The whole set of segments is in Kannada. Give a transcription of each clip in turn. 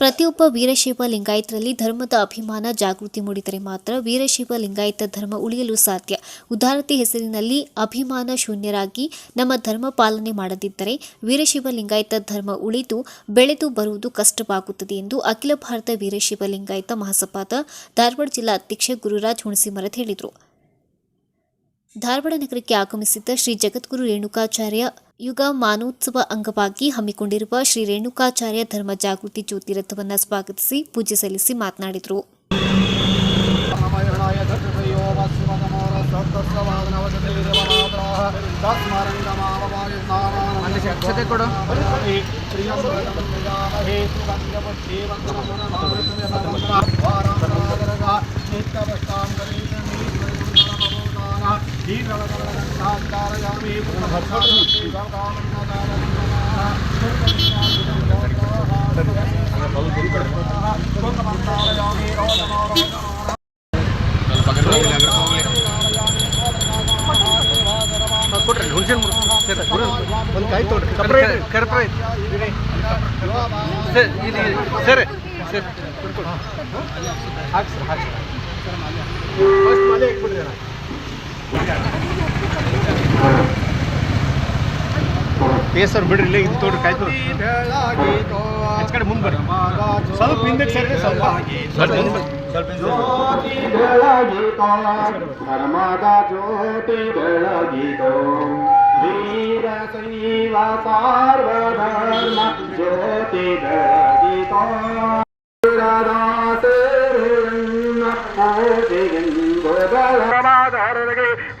ಪ್ರತಿಯೊಬ್ಬ ವೀರಶೈವ ಲಿಂಗಾಯತರಲ್ಲಿ ಧರ್ಮದ ಅಭಿಮಾನ ಜಾಗೃತಿ ಮೂಡಿದರೆ ಮಾತ್ರ ವೀರಶೈವ ಲಿಂಗಾಯತ ಧರ್ಮ ಉಳಿಯಲು ಸಾಧ್ಯ. ಉದಾರತೆ ಹೆಸರಿನಲ್ಲಿ ಅಭಿಮಾನ ಶೂನ್ಯರಾಗಿ ನಮ್ಮ ಧರ್ಮ ಪಾಲನೆ ಮಾಡದಿದ್ದರೆ ವೀರಶೈವ ಲಿಂಗಾಯತ ಧರ್ಮ ಉಳಿದು ಬೆಳೆದು ಬರುವುದು ಕಷ್ಟವಾಗುತ್ತದೆ ಎಂದು ಅಖಿಲ ಭಾರತ ವೀರಶೈವ ಲಿಂಗಾಯತ ಮಹಾಸಭಾದ ಧಾರವಾಡ ಜಿಲ್ಲಾ ಅಧ್ಯಕ್ಷ ಗುರುರಾಜ್ ಹುಣಸಿಮರತ್ ಹೇಳಿದರು. ಧಾರವಾಡ ನಗರಕ್ಕೆ ಆಗಮಿಸಿದ್ದ ಶ್ರೀ ಜಗದ್ಗುರು ರೇಣುಕಾಚಾರ್ಯ ಯುಗ ಮಾನೋತ್ಸವ ಅಂಗವಾಗಿ ಹಮ್ಮಿಕೊಂಡಿರುವ ಶ್ರೀ ರೇಣುಕಾಚಾರ್ಯ ಧರ್ಮ ಜಾಗೃತಿ ಜ್ಯೋತಿ ರಥವನ್ನು ಸ್ವಾಗತಿಸಿ ಪೂಜೆ ಸಲ್ಲಿಸಿ ಮಾತನಾಡಿದರು. ಒಂದು ಕಾಯಿ ತೊಗೊಳ್ರಿ ಸರ್ ಇಲ್ಲಿ ಸರ್ ಸರ್ ಫಸ್ಟ್ ಮಾಲೆ ಹಾಕ್ಬಿಡ್ರಿ ಬೇಸರ್ ಬಿಡ್ರಿ ಇಲ್ಲೇ ಇದು ತೋಡ್ರಿ ಕಾಯ್ತು ಕಡೆ ಮುಂದೆ ಬರ್ರಿ. ಸ್ವಲ್ಪ ಹಿಂದಕ್ಕೆ ಸರಿ ಸ್ವಲ್ಪ. ಸ್ವಲ್ಪ ಹಿಂದೆ ಧರ್ಮದ ಜ್ಯೋತಿ ಬೆಳಗಿದೋ ವೀರ ಶೈವ ಸಾರ್ವಧರ್ಮ ಜ್ಯೋತಿ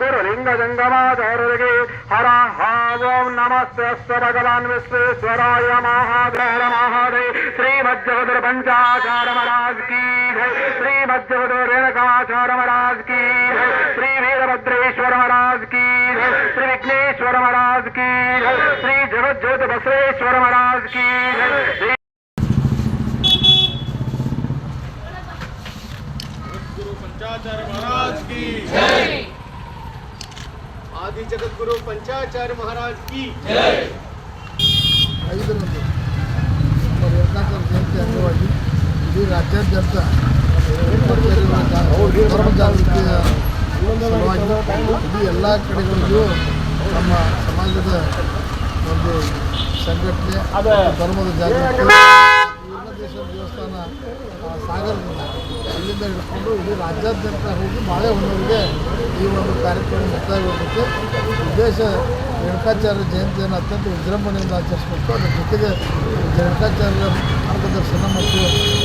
ಬೆಳಗಿದೋ ಧರ್ಮದಾರರಿಗೆ ಗುರುಲಿಂಗ ಜಂಗಮಾಚಾರ್ಯರಿಗೆ ಹರ ಓಂ ನಮಸ್ತೆ ಭಗವಾನ್ ವಿಶ್ವೇಶ್ವರಾಯ ಮಹಾದೇವ ಮಹಾದೇ ಶ್ರೀಮಜ್ಜಗದುರ ಪಂಚಾಚಾರ ಮಹಾರಾಜ್ ಕೀ ಜೈ ಶ್ರೀಮಜ್ಜಗದುರ ರೇಣುಕಾಚಾರ ಮಹಾರಾಜ್ ಕೀ ಜೈ ಶ್ರೀ ವೀರಭದ್ರೇಶ್ವರ ಮಹಾರಾಜ್ ಕೀ ಜೈ ಶ್ರೀ ವಿಘ್ನೇಶ್ವರ ಮಹಾರಾಜ್ ಕೀ ಜೈ ಶ್ರೀ ಜಗಜ್ಯೋತಿ ಬಸವೇಶ್ವರ ಮಹಾರಾಜ್ ಕೀ ಜೈ ಶ್ರೀ ಆದಿ ಜಗದ್ಗುರು ಪಂಚಾಚಾರ್ಯ ಮಹಾರಾಜ್ ಕಿ ಐದರಂದು ರೇಣುಕಾಚಾರ್ಯ ಜಯಂತಿ ಅಂಗವಾಗಿ ಇಡೀ ರಾಜ್ಯಾದ್ಯಂತ ಧರ್ಮ ಜಾಗೃತಿಯ ಸಲುವಾಗಿ ಇಡೀ ಎಲ್ಲ ಕಡೆಗಳಿಗೂ ನಮ್ಮ ಸಮಾಜದ ಒಂದು ಸಂಘಟನೆ ಧರ್ಮದ ಜಾಗೃತಿ ದೇವಸ್ಥಾನ ಸಾಗರದಿಂದ. ಅಲ್ಲಿಂದ ಹಿಡ್ಕೊಂಡು ಇಡೀ ರಾಜ್ಯಾದ್ಯಂತ ಹೋಗಿ ಮಾಳೆ ಹುಣ್ಣಿಮೆಗೆ ಈ ಒಂದು ಕಾರ್ಯಕ್ರಮ ಮುಕ್ತಾಯಗೊಳ್ಳುತ್ತೆ ಉದ್ದೇಶ ರೇಣುಕಾಚಾರ್ಯ ಜಯಂತಿಯನ್ನು ಅತ್ಯಂತ ವಿಜೃಂಭಣೆಯಿಂದ ಆಚರಿಸಬೇಕು. ಅದರ ಜೊತೆಗೆ ರೇಣುಕಾಚಾರ್ಯ ಮಾರ್ಗದರ್ಶನ ಮತ್ತು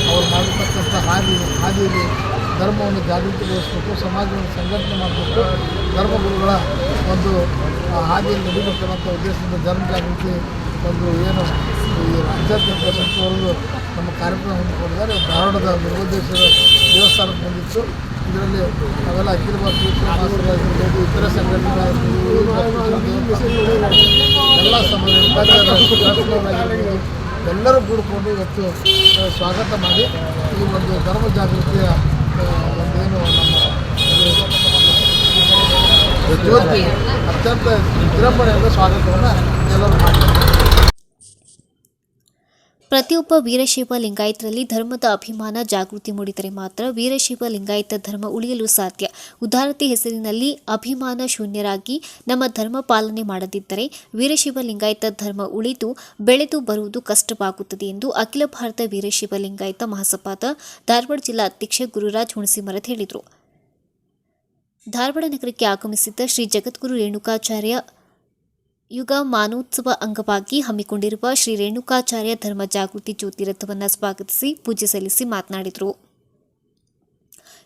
ಅವರು ಮಾಡಿರ್ತಕ್ಕಂಥ ಹಾದಿ, ಹಾದಿಯಲ್ಲಿ ಧರ್ಮವನ್ನು ಜಾಗೃತಿಗೊಳಿಸಬೇಕು, ಸಮಾಜವನ್ನು ಸಂಘಟನೆ ಮಾಡಬೇಕು. ಧರ್ಮಗುರುಗಳ ಒಂದು ಹಾದಿಯಲ್ಲಿ ನಡಿಬೇಕನ್ನೋಂಥ ಉದ್ದೇಶದಿಂದ ಧರ್ಮ ಜಾಗೃತಿ ಒಂದು ಏನು ಈ ರಾಜ್ಯಾದ್ಯಂತ ಸುತ್ತುವರೆದು ನಮ್ಮ ಕಾರ್ಯಕ್ರಮ ಹಮ್ಮಿಕೊಂಡಿದ್ದಾರೆ. ಧಾರವಾಡದ ಮುರುಘೇಶ್ವರ ದೇವಸ್ಥಾನಕ್ಕೆ ಬಂದಿತ್ತು. ಇದರಲ್ಲಿ ನಾವೆಲ್ಲ ಅಖಿಲ ಭಾರತೀಯ ಇತರ ಸಂಘಟನೆಗಳಾಗಿರ್ಬೋದು ಎಲ್ಲ ಸಮಾಜ ಎಲ್ಲರೂ ಕೂಡಿಕೊಂಡು ಇವತ್ತು ಸ್ವಾಗತ ಮಾಡಿ ಈ ಒಂದು ಧರ್ಮ ಜಾಗೃತಿಯ ಒಂದೇನು ನಮ್ಮ ಜ್ಯೋತಿ, ಅತ್ಯಂತ ವಿಜೃಂಭಣೆಯಿಂದ ಸ್ವಾಗತವನ್ನು ಎಲ್ಲರೂ ಮಾಡ್ತಾರೆ. ಪ್ರತಿಯೊಬ್ಬ ವೀರಶೈವ ಲಿಂಗಾಯತರಲ್ಲಿ ಧರ್ಮದ ಅಭಿಮಾನ ಜಾಗೃತಿ ಮೂಡಿದರೆ ಮಾತ್ರ ವೀರಶೈವ ಲಿಂಗಾಯತ ಧರ್ಮ ಉಳಿಯಲು ಸಾಧ್ಯ. ಉದಾರತೆ ಹೆಸರಿನಲ್ಲಿ ಅಭಿಮಾನ ಶೂನ್ಯರಾಗಿ ನಮ್ಮ ಧರ್ಮ ಪಾಲನೆ ಮಾಡದಿದ್ದರೆ ವೀರಶೈವ ಲಿಂಗಾಯತ ಧರ್ಮ ಉಳಿದು ಬೆಳೆದು ಬರುವುದು ಕಷ್ಟವಾಗುತ್ತದೆ ಎಂದು ಅಖಿಲ ಭಾರತ ವೀರಶೈವ ಲಿಂಗಾಯತ ಮಹಾಸಭಾದ ಧಾರವಾಡ ಜಿಲ್ಲಾ ಅಧ್ಯಕ್ಷ ಗುರುರಾಜ್ ಹುಣಸಿಮರತ್ ಹೇಳಿದರು. ಧಾರವಾಡ ನಗರಕ್ಕೆ ಆಗಮಿಸಿದ್ದ ಶ್ರೀ ಜಗದ್ಗುರು ರೇಣುಕಾಚಾರ್ಯ ಯುಗ ಮಾನೋತ್ಸವ ಅಂಗವಾಗಿ ಹಮ್ಮಿಕೊಂಡಿರುವ ಶ್ರೀ ರೇಣುಕಾಚಾರ್ಯ ಧರ್ಮ ಜಾಗೃತಿ ಜ್ಯೋತಿರಥವನ್ನು ಸ್ವಾಗತಿಸಿ ಪೂಜೆ ಸಲ್ಲಿಸಿ ಮಾತನಾಡಿದರು.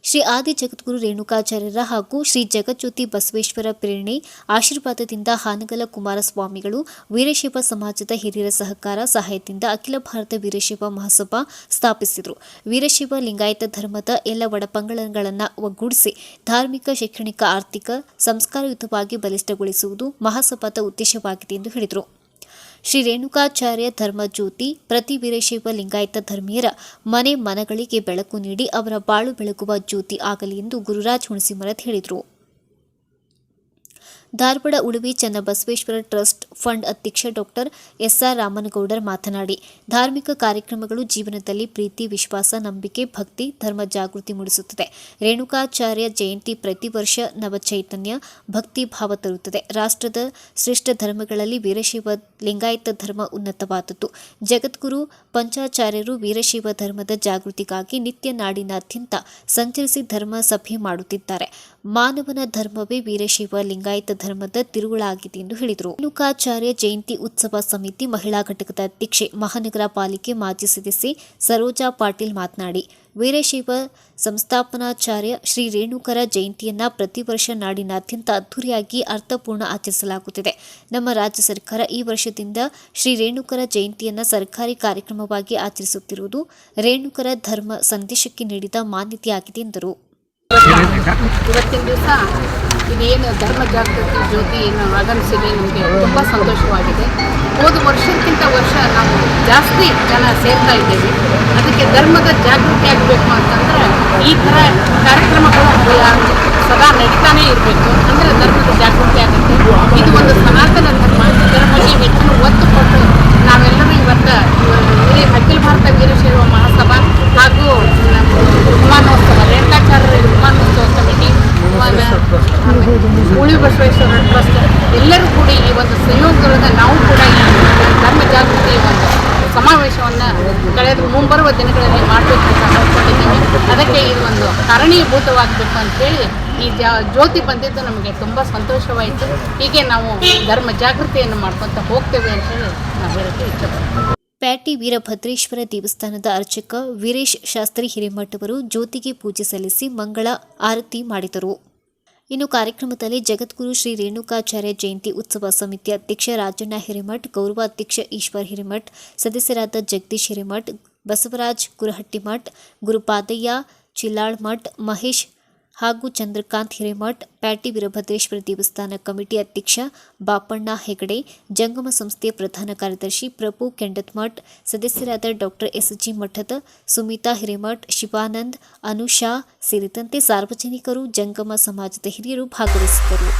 ಶ್ರೀ ಆದಿ ಜಗದ್ಗುರು ರೇಣುಕಾಚಾರ್ಯರ ಹಾಗೂ ಶ್ರೀ ಜಗಜ್ಯೋತಿ ಬಸವೇಶ್ವರ ಪ್ರೇರಣೆ, ಆಶೀರ್ವಾದದಿಂದ ಹಾನಗಲ ಕುಮಾರಸ್ವಾಮಿಗಳು, ವೀರಶೈವ ಸಮಾಜದ ಹಿರಿಯರ ಸಹಕಾರ ಸಹಾಯದಿಂದ ಅಖಿಲ ಭಾರತ ವೀರಶೈವ ಮಹಾಸಭಾ ಸ್ಥಾಪಿಸಿದರು. ವೀರಶೈವ ಲಿಂಗಾಯತ ಧರ್ಮದ ಎಲ್ಲ ಒಡಪಂಗಡಗಳನ್ನು ಒಗ್ಗೂಡಿಸಿ ಧಾರ್ಮಿಕ, ಶೈಕ್ಷಣಿಕ, ಆರ್ಥಿಕ, ಸಂಸ್ಕಾರಯುತವಾಗಿ ಬಲಿಷ್ಠಗೊಳಿಸುವುದು ಮಹಾಸಭಾದ ಉದ್ದೇಶವಾಗಿದೆ ಎಂದು ಹೇಳಿದರು. ಶ್ರೀ ರೇಣುಕಾಚಾರ್ಯ ಧರ್ಮಜ್ಯೋತಿ, ಪ್ರತಿ ವೀರಶೈವ ಲಿಂಗಾಯತ ಧರ್ಮೀಯರ ಮನೆ ಮನಗಳಿಗೆ ಬೆಳಕು ನೀಡಿ ಅವರ ಬಾಳು ಬೆಳಗುವ ಜ್ಯೋತಿ ಆಗಲಿ ಎಂದು ಗುರುರಾಜ್ ಹುಣಸಿಮರತ್ ಹೇಳಿದರು. ಧಾರವಾಡ ಉಳುವಿ ಚನ್ನಬಸವೇಶ್ವರ ಟ್ರಸ್ಟ್ ಫಂಡ್ ಅಧ್ಯಕ್ಷ ಡಾಕ್ಟರ್ ಎಸ್ಆರ್ ರಾಮನಗೌಡರ್ ಮಾತನಾಡಿ, ಧಾರ್ಮಿಕ ಕಾರ್ಯಕ್ರಮಗಳು ಜೀವನದಲ್ಲಿ ಪ್ರೀತಿ, ವಿಶ್ವಾಸ, ನಂಬಿಕೆ, ಭಕ್ತಿ, ಧರ್ಮ ಜಾಗೃತಿ ಮೂಡಿಸುತ್ತದೆ. ರೇಣುಕಾಚಾರ್ಯ ಜಯಂತಿ ಪ್ರತಿ ವರ್ಷ ನವಚೈತನ್ಯ, ಭಕ್ತಿ ಭಾವ ತರುತ್ತದೆ. ರಾಷ್ಟ್ರದ ಶ್ರೇಷ್ಠ ಧರ್ಮಗಳಲ್ಲಿ ವೀರಶೈವ ಲಿಂಗಾಯತ ಧರ್ಮ ಉನ್ನತವಾದದ್ದು. ಜಗದ್ಗುರು ಪಂಚಾಚಾರ್ಯರು ವೀರಶೈವ ಧರ್ಮದ ಜಾಗೃತಿಗಾಗಿ ನಿತ್ಯ ನಾಡಿನಾದ್ಯಂತ ಸಂಚರಿಸಿ ಧರ್ಮ ಸಭೆ ಮಾಡುತ್ತಿದ್ದಾರೆ. ಮಾನವನ ಧರ್ಮವೇ ವೀರಶೈವ ಲಿಂಗಾಯತ ಧರ್ಮದ ತಿರುಳಾಗಿದೆ ಎಂದು ಹೇಳಿದರು. ರೇಣುಕಾಚಾರ್ಯ ಜಯಂತಿ ಉತ್ಸವ ಸಮಿತಿ ಮಹಿಳಾ ಘಟಕದ ಅಧ್ಯಕ್ಷೆ, ಮಹಾನಗರ ಪಾಲಿಕೆ ಮಾಜಿ ಸದಸ್ಯೆ ಸರೋಜಾ ಪಾಟೀಲ್ ಮಾತನಾಡಿ, ವೀರಶೈವ ಸಂಸ್ಥಾಪನಾಚಾರ್ಯ ಶ್ರೀ ರೇಣುಕರ ಜಯಂತಿಯನ್ನ ಪ್ರತಿ ವರ್ಷ ನಾಡಿನಾದ್ಯಂತ ಅದ್ದೂರಿಯಾಗಿ ಅರ್ಥಪೂರ್ಣ ಆಚರಿಸಲಾಗುತ್ತಿದೆ. ನಮ್ಮ ರಾಜ್ಯ ಸರ್ಕಾರ ಈ ವರ್ಷದಿಂದ ಶ್ರೀ ರೇಣುಕರ ಜಯಂತಿಯನ್ನ ಸರ್ಕಾರಿ ಕಾರ್ಯಕ್ರಮವಾಗಿ ಆಚರಿಸುತ್ತಿರುವುದು ರೇಣುಕರ ಧರ್ಮ ಸಂದೇಶಕ್ಕೆ ನೀಡಿದ ಮಾನ್ಯತೆಯಾಗಿದೆ ಎಂದರು. ಇವತ್ತಿನ ದಿವಸ ಇದೇನು ಧರ್ಮ ಜಾಗೃತಿ ಜ್ಯೋತಿ ಏನು ಆಗಮಿಸಿದೆ ನಮಗೆ ತುಂಬ ಸಂತೋಷವಾಗಿದೆ. ಹೋದ ವರ್ಷಕ್ಕಿಂತ ವರ್ಷ ನಾವು ಜಾಸ್ತಿ ಜನ ಸೇರ್ತಾ ಇದ್ದೇವೆ. ಅದಕ್ಕೆ ಧರ್ಮದ ಜಾಗೃತಿ ಆಗಬೇಕು ಅಂತಂದ್ರೆ ಈ ಥರ ಕಾರ್ಯಕ್ರಮಗಳು ಸದಾ ನಡೀತಾನೇ ಇರಬೇಕು. ಅಂದರೆ ಧರ್ಮದ ಜಾಗೃತಿ ಆಗುತ್ತೆ. ಇದು ಒಂದು ಸನಾತನ ಧರ್ಮ. ಬಗ್ಗೆ ಹೆಚ್ಚಿನ ಒತ್ತು ಕೊಟ್ಟು ನಾವೆಲ್ಲರೂ ಇವತ್ತು ಅಖಿಲ ಭಾರತ ವೀರಶೈವ ಮಹಾಸಭಾ ಹಾಗೂ ನಮ್ಮ ವಿಮಾನೋತ್ಸವ ರೇಣುಕಾಚಾರ್ಯ ವಿಮಾನೋತ್ಸವ ಕಮಿಟಿ ಉಳಿ ಬಸವೇಶ್ವರ ಟ್ರಸ್ಟ್ ಎಲ್ಲರೂ ಕೂಡಿ ಈ ಒಂದು ಸಂಯೋಗದೊಳಗೆ ನಾವು ಕೂಡ ಈ ಧರ್ಮ ಜಾಗೃತಿ ಒಂದು ಸಮಾವೇಶವನ್ನು ಕಳೆದ ಮುಂಬರುವ ದಿನಗಳಲ್ಲಿ ಮಾಡಬೇಕು ಅಂತ ಅಂದ್ಕೊಂಡಿದ್ದೀನಿ ಅದಕ್ಕೆ ಇದು ಒಂದು ಕಾರಣೀಭೂತವಾಗಬೇಕು ಅಂತೇಳಿ ಈ ಜ್ಯೋತಿ ಬಂದಿದ್ದು ನಮಗೆ ತುಂಬ ಸಂತೋಷವಾಯಿತು. ಹೀಗೆ ನಾವು ಧರ್ಮ ಜಾಗೃತಿಯನ್ನು ಮಾಡ್ಕೊಂತ ಹೋಗ್ತೇವೆ ಅಂತೇಳಿ ನಾವು ಹೇಳಕ್ಕೆ ಇಷ್ಟಪಡ್ತೀವಿ ಪ್ಯಾಟಿ ವೀರಭದ್ರೇಶ್ವರ ದೇವಸ್ಥಾನದ ಅರ್ಚಕ ವೀರೇಶ್ ಶಾಸ್ತ್ರಿ ಹಿರಿಮಠವರು ಜ್ಯೋತಿಗೆ ಪೂಜೆ ಸಲ್ಲಿಸಿ ಮಂಗಳ ಆರತಿ ಮಾಡಿದರು. ಇನ್ನು ಕಾರ್ಯಕ್ರಮದಲ್ಲಿ ಜಗದ್ಗುರು ಶ್ರೀ ರೇಣುಕಾಚಾರ್ಯ ಜಯಂತಿ ಉತ್ಸವ ಸಮಿತಿ ಅಧ್ಯಕ್ಷ ರಾಜಣ್ಣ ಹಿರೇಮಠ್, ಗೌರವಾಧ್ಯಕ್ಷ ಈಶ್ವರ್ ಹಿರೇಮಠ್, ಸದಸ್ಯರಾದ ಜಗದೀಶ್ ಹಿರೇಮಠ್ ಬಸವರಾಜ್ ಗುರಹಟ್ಟಿಮಠ್ ಗುರುಪಾದಯ್ಯ ಚಿಲ್ಲಾಳ್ಮಠ್ ಮಹೇಶ್ ಹಾಗೂ ಚಂದ್ರಕಾಂತ್ ಹಿರೇಮಠ್ ಪ್ಯಾಟಿ ವೀರಭದ್ರೇಶ್ವರ ದೇವಸ್ಥಾನ ಕಮಿಟಿ ಅಧ್ಯಕ್ಷ ಬಾಪಣ್ಣ ಹೆಗಡೆ ಜಂಗಮ ಸಂಸ್ಥೆಯ ಪ್ರಧಾನ ಕಾರ್ಯದರ್ಶಿ ಪ್ರಭು ಕೆಂಡತ್ಮಠ್ ಸದಸ್ಯರಾದ ಡಾಕ್ಟರ್ ಎಸ್ ಜಿ ಮಠದ ಸುಮಿತಾ ಹಿರೇಮಠ್ ಶಿವಾನಂದ್ ಅನುಷಾ ಸೇರಿದಂತೆ ಸಾರ್ವಜನಿಕರು ಜಂಗಮ ಸಮಾಜದ ಹಿರಿಯರು ಭಾಗವಹಿಸಿದ್ದರು